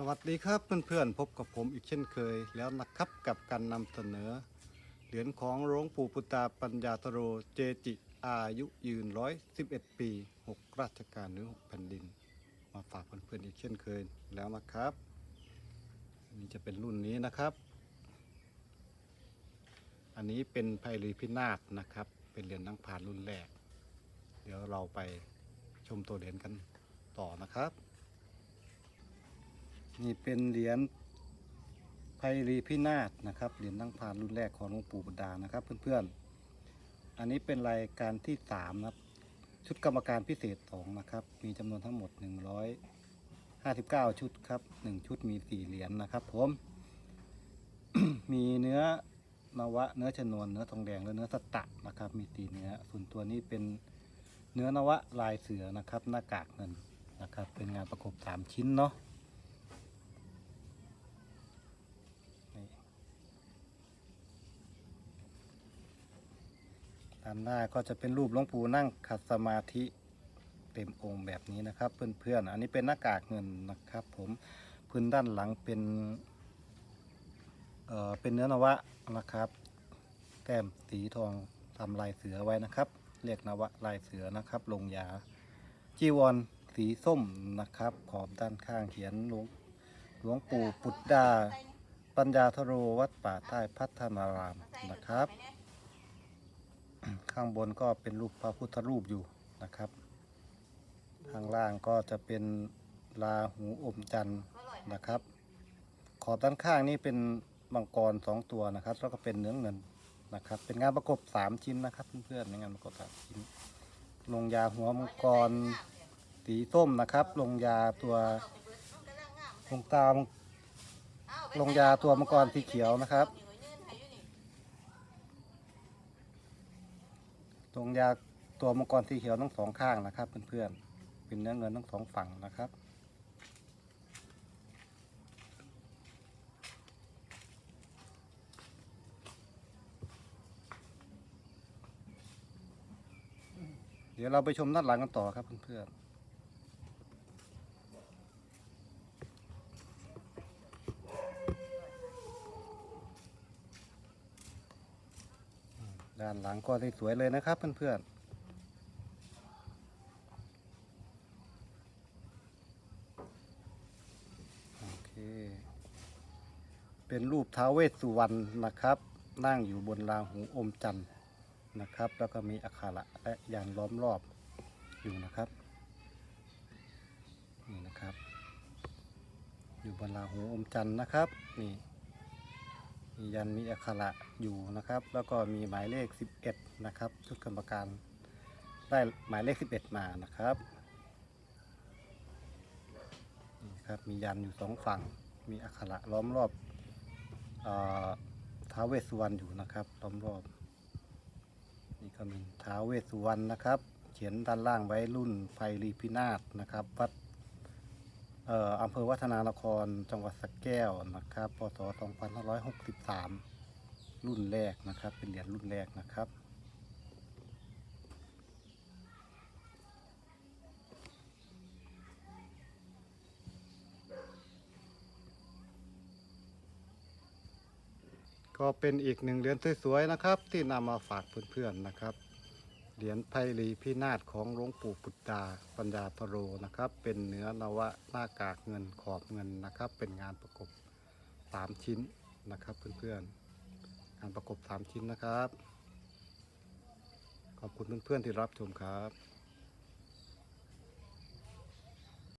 สวัสดีครับเพื่อนๆพบกับผมอีกเช่นเคยแล้วนะครับกับการนำเสนอ เหรียญของหลวงปู่ปุตตาปัญญาตโรเจจิอายุยืนร้อยสิบเอ็ดปีหกราชการหรือหกแผ่นดิน มาฝากเพื่อนๆอีกเช่นเคยแล้วนะครับนนี้จะเป็นรุ่นนี้นะครับ อันนี้เป็นไพรีพินาศนะครับ เป็นเหรียญนังผ่านรุ่นแรก เดี๋ยวเราไปชมตัวเหรียญกันต่อนะครับ นี่เป็นเหรียญไพรีพินาศนะครับ เหรียญนั่งพานรุ่นแรกของหลวงปู่บุดานะครับ เพื่อนๆ อันนี้เป็นรายการที่สามนะครับ ชุดกรรมการพิเศษสองนะครับ มีจำนวนทั้งหมด159ชุดครับหนึ่งชุดมีสี่เหรียญนะครับผม มีเนื้อนวะ เนื้อชนวน เนื้อทองแดง และเนื้อสตะนะครับ มีสี่เนื้อ ส่วนตัวนี้เป็นเนื้อนวะลายเสือนะครับ หน้ากากเงินนะครับ เป็นงานประกบสามชิ้นเนาะ นี่ ด้านหน้าก็จะเป็นรูปหลวงปู่นั่งขัดสมาธิเต็มองค์แบบนี้นะครับ เพื่อนๆ อันนี้เป็นหน้ากากเงินนะครับ ผมพื้นด้านหลังเป็นเอ่อเป็นเนื้อนวะนะครับ แต้มสีทองทำลายเสือไว้นะครับ เรียกนวะลายเสือนะครับ ลงยา จีวรสีส้มนะครับ ขอบด้านข้างเขียนหลวงหลวงปู่ปุตดาปัญญาทโรวัดป่าใต้พัฒนารามนะครับ ข้างบนก็เป็นรูปพระพุทธรูปอยู่นะครับ ข้างล่างก็จะเป็นลาหูอมจันทร์นะครับ ขอบด้านข้างนี่เป็นมังกรสองตัวนะครับ แล้วก็เป็นเนื้อเงินนะครับ เป็นงานประกบสามชิ้นนะครับเพื่อนๆในงานประกบสามชิ้น ลงยาหัวมังกรสีส้มนะครับ ลงยาตัวลงตาลงยาตัวมังกรสีเขียวนะครับ ตรงยาตัวมังกรสีเขียวทั้งสองข้างนะครับ เพื่อนๆเป็นเนื้อเงินทั้งสองฝั่งนะครับเดี๋ยวเราไปชมด้านหลังกันต่อครับเพื่อนๆ ด้านหลังก็สวยๆเลยนะครับเพื่อนๆโอเคเป็นรูปท้าวเวสสุวรรณนะครับ นั่งอยู่บนราหูอมจันทร์นะครับ แล้วก็มีอักขระและยันล้อมรอบอยู่นะครับนี่นะครับ อยู่บนราหูอมจันทร์นะครับนี่ มียันมีอักขระอยู่นะครับ แล้วก็มีหมายเลข 11 นะครับชุดกรรมการได้หมายเลข 11 มานะครับนี่ครับมียันอยู่สองฝั่ง มีอักขระล้อมรอบอท้าเวสสุวรรณอยู่นะครับล้อมรอบนี่ก็มีท้าเวสสุวรรณนะครับ เขียนด้านล่างไว้รุ่นไพรีพินาศนะครับวัด อำเภอวัฒนานครจังหวัดสระแก้วนะครับพศ2563 รุ่นแรกนะครับ เป็นเหรียญรุ่นแรกนะครับก็เป็นอีกหนึ่งเหรียญสวยๆนะครับ ที่นำมาฝากเพื่อนๆนะครับ เหรียญไพรีพินาศของหลวงปู่ปุตตาปัญญาพโรนะครับ เป็นเนื้อนวะหน้ากากเงินขอบเงินนะครับ เป็นงานประกบสามชิ้นนะครับเพื่อนๆงานประกบสามชิ้นนะครับ ขอบคุณเพื่อนๆที่รับชมครับ